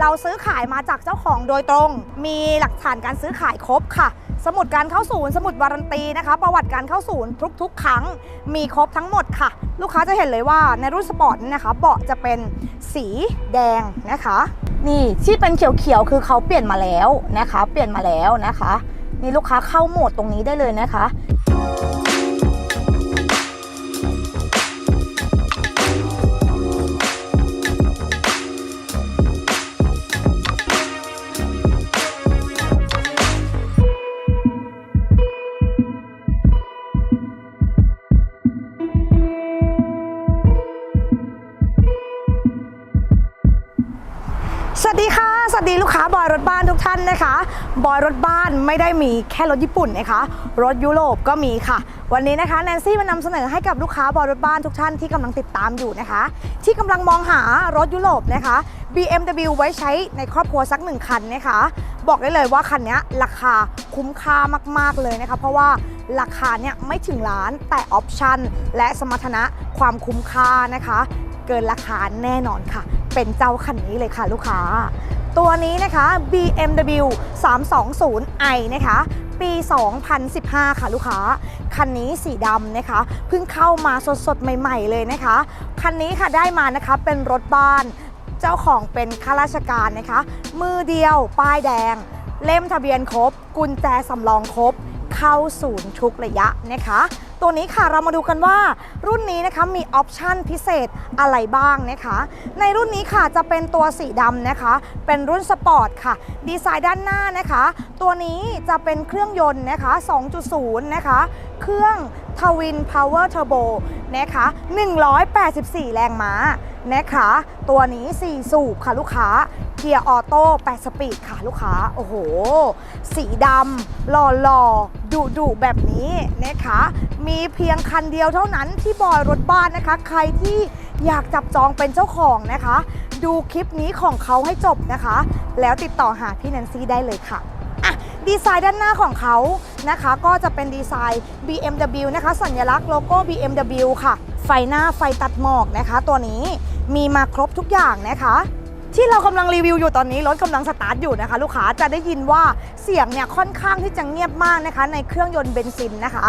เราซื้อขายมาจากเจ้าของโดยตรง มีหลักฐานการซื้อขายครบค่ะ สมุดการเข้าศูนย์ สมุดวารันตีนะคะ ประวัติการเข้าศูนย์ทุกๆ ครั้ง มีครบทั้งหมดค่ะ ลูกค้าจะเห็นเลยว่าในรุ่นสปอร์ตนี่นะคะ เบาะจะเป็นสีแดงนะคะ นี่ที่เป็นเขียวๆ คือเขาเปลี่ยนมาแล้วนะคะ เปลี่ยนมาแล้วนะคะ นี่ลูกค้าเข้าโหมดตรงนี้ได้เลยนะคะ รถบ้านทุกท่านนะคะ บอยรถบ้านไม่ได้มีแค่รถญี่ปุ่นนะคะ รถยุโรปก็มีค่ะ วันนี้นะคะแนนซี่มานำเสนอให้กับลูกค้าบอยรถบ้านทุกท่านที่กำลังติดตามอยู่นะคะ ที่กำลังมองหารถยุโรปนะคะ BMW ไว้ใช้ในครอบครัวสักหนึ่งคันนะคะ บอกได้เลยว่าคันนี้ราคาคุ้มค่ามาก ๆ เลยนะคะ เพราะว่าราคาเนี่ยไม่ถึงล้านแต่ออปชันและสมรรถนะความคุ้มค่านะคะ เกินราคาแน่นอนค่ะ เป็นเจ้าคันนี้เลยค่ะลูกค้า ตัวนี้นะคะ BMW 320i นะคะ ปี 2015 ค่ะลูกค้า คันนี้สีดำนะคะ เพิ่งเข้ามาสดๆ ใหม่ ๆ เลยนะคะ คันนี้ค่ะได้มานะคะเป็นรถบ้าน เจ้าของเป็นข้าราชการนะคะ มือเดียว ป้ายแดง เล่มทะเบียนครบ กุญแจสำรองครบ เข้าศูนย์ทุกระยะนะคะ ตัวนี้ค่ะเรามาดูกันว่ารุ่นนี้นะคะมีออปชันพิเศษอะไรบ้างนะคะ ในรุ่นนี้ค่ะจะเป็นตัวสีดำนะคะ เป็นรุ่นสปอร์ตค่ะ ดีไซน์ด้านหน้านะคะ ตัวนี้จะเป็นเครื่องยนต์นะคะ 2.0 นะคะ เครื่องทวินพาวเวอร์เทอร์โบนะคะ184 แรงม้านะคะ ตัวนี้ 4 สูบค่ะลูกค้า เกียร์ออโต้8สปีดค่ะลูกค้า โอ้โห สีดำหล่อหล่อดุดุๆแบบนี้นะคะ มีเพียงคันเดียวเท่านั้นที่บอยรถบ้านนะคะ ใครที่อยากจับจองเป็นเจ้าของนะคะ ดูคลิปนี้ของเขาให้จบนะคะ แล้วติดต่อหาพี่แนนซี่ได้เลยค่ะอะดีไซน์ด้านหน้าของเขานะคะ ก็จะเป็นดีไซน์ BMW นะคะ สัญลักษณ์โลโก้ BMW ค่ะ ไฟหน้าไฟตัดหมอกนะคะ ตัวนี้มีมาครบทุกอย่างนะคะ ที่เรากำลังรีวิวอยู่ตอนนี้รถกำลังสตาร์ทอยู่นะคะ ลูกค้าจะได้ยินว่าเสียงเนี่ยค่อนข้างที่จะเงียบมากนะคะ ในเครื่องยนต์เบนซินนะคะ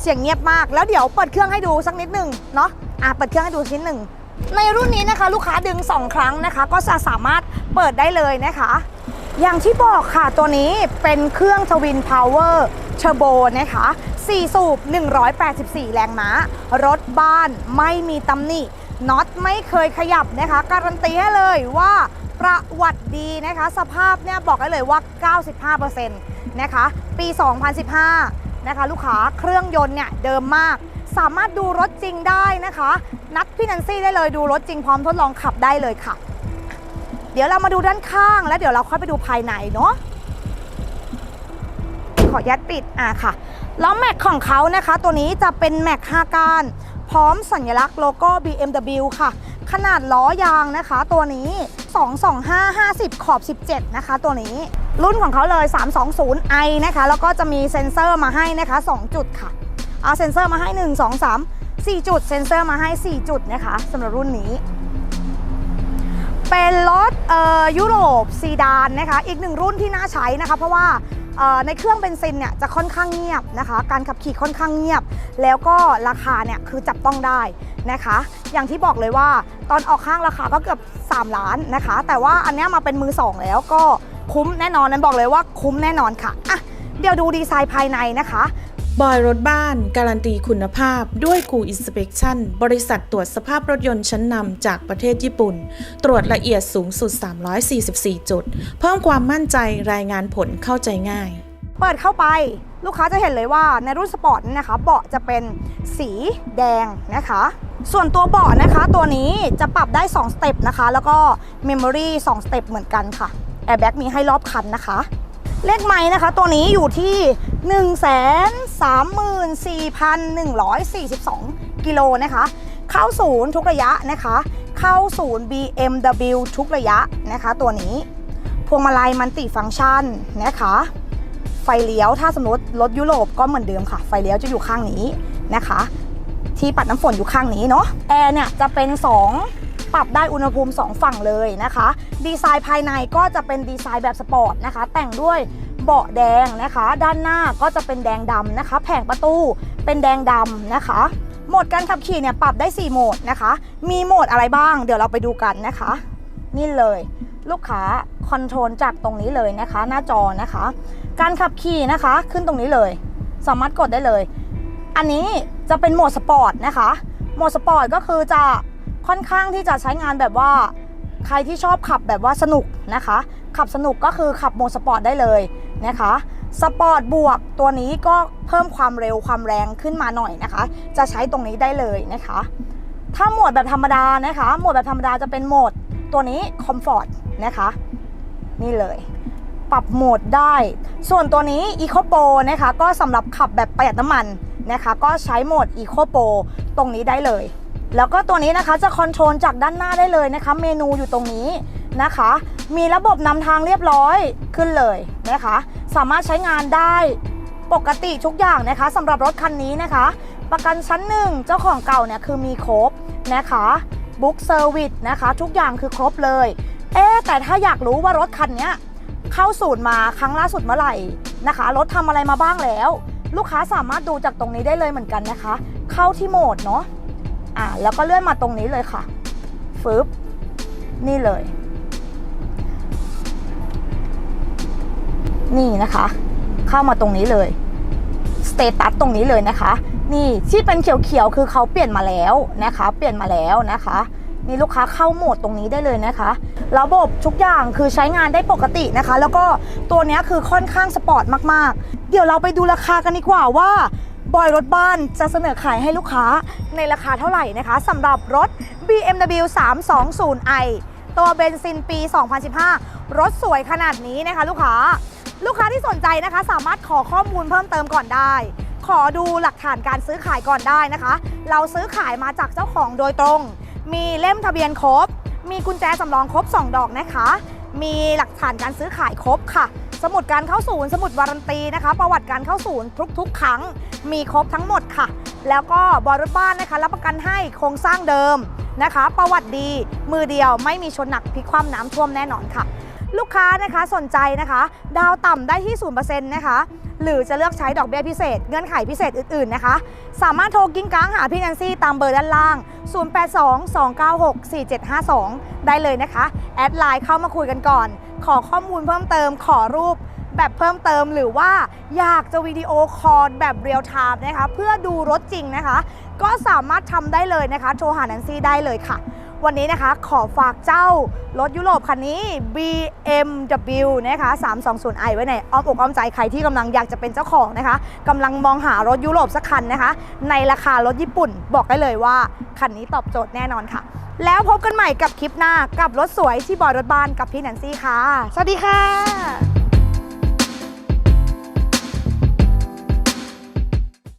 เสียงเงียบมากแล้วเดี๋ยวเปิดเครื่องให้ดูสักนิดหนึ่งเนาะอะเปิดเครื่องให้ดูนิดหนึ่งในรุ่นนี้นะคะ ลูกค้าดึง 2 ครั้งนะคะ ก็จะสามารถเปิดได้เลยนะคะ อย่างที่บอกค่ะตัวนี้เป็นเครื่องทวินพาวเวอร์เทอร์โบนะคะ4สูบ184 แรงม้ารถบ้านไม่มีตำหนิ น็อตไม่เคยขยับนะคะ การันตีให้เลยว่าประวัติดีนะคะ สภาพเนี่ยบอกได้เลยว่า 95%นะคะ ปี 2015 นะคะ ลูกค้าเครื่องยนต์เนี่ยเดิมมาก สามารถดูรถจริงได้นะคะ นัดพี่นันซี่ได้เลยดูรถจริงพร้อมทดลองขับได้เลยค่ะ เดี๋ยวเรามาดูด้านข้างแล้วเดี๋ยวเราค่อยไปดูภายในเนาะขอยัดปิดอะค่ะ ล้อแม็กของเขานะคะ ตัวนี้จะเป็นแม็ก5ก้านพร้อมสัญลักษณ์โลโก้ BMW ค่ะ ขนาดล้อยางนะคะ ตัวนี้ 225 50 ขอบ 17 นะคะ ตัวนี้รุ่นของเขาเลย 320i นะคะ แล้วก็จะมีเซ็นเซอร์มาให้นะคะ 2 จุดค่ะเอาเซ็นเซอร์มาให้ 1 2 3 4 จุด เซ็นเซอร์มาให้ 4 จุดนะคะสำหรับรุ่นนี้ เป็นรถเออยุโรปซีดานนะคะ อีกหนึ่งรุ่นที่น่าใช้นะคะ เพราะว่า ในเครื่องเบนซินเนี่ยจะค่อนข้างเงียบนะคะ การขับขี่ค่อนข้างเงียบ แล้วก็ราคาเนี่ยคือจับต้องได้นะคะ อย่างที่บอกเลยว่าตอนออกข้างราคาก็เกือบ 3 ล้านนะคะ แต่ว่าอันเนี้ยมาเป็นมือสองแล้วก็คุ้มแน่นอนนั้นบอกเลยว่าคุ้มแน่นอนค่ะอะเดี๋ยวดูดีไซน์ภายในนะคะ บอยรถบ้านการันตีคุณภาพด้วยกูอินสเป t ชั่นบริษัทตรวจสภาพรถยนต์ชั้นนำจากประเทศญี่ปุ่น ตรวจละเอียดสูงสุด 344 จุด เพิ่มความมั่นใจรายงานผลเข้าใจง่าย เปิดเข้าไปลูกค้าจะเห็นเลยว่าในรุ่นสปอร์ตนี่นะคะ เบาะจะเป็นสีแดงนะคะ ส่วนตัวเบาะนะคะ ตัวนี้จะปรับได้ 2 สเต็ปนะคะ แล้วก็เมมโมรี่2สเต็ปเหมือนกันค่ะแอร์แบ็กมีให้รอบคันนะคะ เลขไม้นะคะ ตัวนี้อยู่ที่ 134,142 กิโลนะคะ เข้าศูนย์ทุกระยะนะคะ เข้าศูนย์ BMW ทุกระยะนะคะ ตัวนี้พวงมาลัยมันติฟังก์ชันนะคะ ไฟเลี้ยวถ้าสมมติรถยุโรปก็เหมือนเดิมค่ะ ไฟเลี้ยวจะอยู่ข้างนี้นะคะ ที่ปัดน้ำฝนอยู่ข้างนี้เนาะแอร์เนี่ยจะเป็น 2 ปรับได้อุณหภูมิ 2 ฝั่งเลยนะคะ ดีไซน์ภายในก็จะเป็นดีไซน์แบบสปอร์ตนะคะ แต่งด้วยเบาะแดงนะคะ ด้านหน้าก็จะเป็นแดงดำนะคะ แผงประตูเป็นแดงดำนะคะโหมดการขับขี่เนี่ยปรับได้ 4 โหมดนะคะ มีโหมดอะไรบ้าง เดี๋ยวเราไปดูกันนะคะ นี่เลยลูกค้าคอนโทรลจากตรงนี้เลยนะคะ หน้าจอนะคะ การขับขี่นะคะขึ้นตรงนี้เลย สามารถกดได้เลย อันนี้จะเป็นโหมดสปอร์ตนะคะ โหมดสปอร์ตก็คือจะ ค่อนข้างที่จะใช้งานแบบว่าใครที่ชอบขับแบบว่าสนุกนะคะ ขับสนุกก็คือขับโหมดสปอร์ตได้เลยนะคะสปอร์ตบวกตัวนี้ก็เพิ่มความเร็วความแรงขึ้นมาหน่อยนะคะ จะใช้ตรงนี้ได้เลยนะคะ ถ้าโหมดแบบธรรมดานะคะ โหมดแบบธรรมดาจะเป็นโหมดตัวนี้คอมฟอร์ตนะคะ นี่เลย ปรับโหมดได้ ส่วนตัวนี้ Eco Pro นะคะ ก็สำหรับขับแบบประหยัดน้ำมันนะคะ ก็ใช้โหมด Eco Pro ตรงนี้ได้เลย แล้วก็ตัวนี้นะคะจะคอนโทรลจากด้านหน้าได้เลยนะคะ เมนูอยู่ตรงนี้นะคะ มีระบบนำทางเรียบร้อยขึ้นเลยนะคะ สามารถใช้งานได้ปกติทุกอย่างนะคะสำหรับรถคันนี้นะคะ ประกันชั้นหนึ่งเจ้าของเก่าเนี่ยคือมีครบนะคะบุ๊กเซอร์วิสนะคะ ทุกอย่างคือครบเลย เอ๊แต่ถ้าอยากรู้ว่ารถคันนี้เข้าศูนย์มาครั้งล่าสุดเมื่อไหร่นะคะ รถทำอะไรมาบ้างแล้ว ลูกค้าสามารถดูจากตรงนี้ได้เลยเหมือนกันนะคะ เข้าที่โหมดเนาะ อ่าแล้วก็เลื่อนมาตรงนี้เลยค่ะฟึบนี่เลย นี่นะคะ เข้ามาตรงนี้เลยสเตตัสตรงนี้เลยนะคะ นี่ที่เป็นเขียวๆคือเขาเปลี่ยนมาแล้วนะคะ เปลี่ยนมาแล้วนะคะนี่ลูกค้าเข้าโหมดตรงนี้ได้เลยนะคะระบบทุกอย่างคือใช้งานได้ปกตินะคะ แล้วก็ตัวนี้คือค่อนข้างสปอร์ตมากๆ เดี๋ยวเราไปดูราคากันดีกว่าว่า บอยรถบ้านจะเสนอขายให้ลูกค้าในราคาเท่าไหร่นะคะสำหรับรถ BMW 320i ตัวเบนซินปี 2015 รถสวยขนาดนี้นะคะลูกค้า ลูกค้าที่สนใจนะคะ สามารถขอข้อมูลเพิ่มเติมก่อนได้ ขอดูหลักฐานการซื้อขายก่อนได้นะคะ เราซื้อขายมาจากเจ้าของโดยตรง มีเล่มทะเบียนครบ มีกุญแจสำรองครบ 2 ดอกนะคะ มีหลักฐานการซื้อขายครบค่ะ สมุดการเข้าศูนย์ สมุดวารันตีนะคะ ประวัติการเข้าศูนย์ทุกๆ ครั้งมีครบทั้งหมดค่ะ แล้วก็บอยรถบ้านนะคะ รับประกันให้โครงสร้างเดิมนะคะ ประวัติดีมือเดียวไม่มีชนหนักพลิกคว่ำน้ำท่วมแน่นอนค่ะ ลูกค้านะคะสนใจนะคะ ดาวต่ำได้ที่0%นะคะหรือจะเลือกใช้ดอกเบี้ยพิเศษ เงื่อนไขพิเศษอื่น ๆ นะคะ สามารถโทรกิ้งก้างหาพี่แนนซี่ตามเบอร์ด้านล่าง 0822964752 ได้เลยนะคะ แอดไลน์เข้ามาคุยกันก่อน ขอข้อมูลเพิ่มเติม ขอรูปแบบเพิ่มเติมหรือว่าอยากจะวิดีโอคอลแบบเรียลไทม์นะคะ เพื่อดูรถจริงนะคะ ก็สามารถทำได้เลยนะคะ โทรหาแนนซี่ได้เลยค่ะ วันนี้นะคะขอฝากเจ้ารถยุโรปคันนี้ BMW นะคะ 320i ไว้ในอ้อมอกอ้อมใจใครที่กำลังอยากจะเป็นเจ้าของนะคะกำลังมองหารถยุโรปสักคันนะคะ ในราคารถญี่ปุ่นบอกได้เลยว่า คันนี้ตอบโจทย์แน่นอนค่ะ แล้วพบกันใหม่กับคลิปหน้ากับรถสวยที่บอยรถบ้านกับพี่แนนซี่ค่ะ สวัสดีค่ะ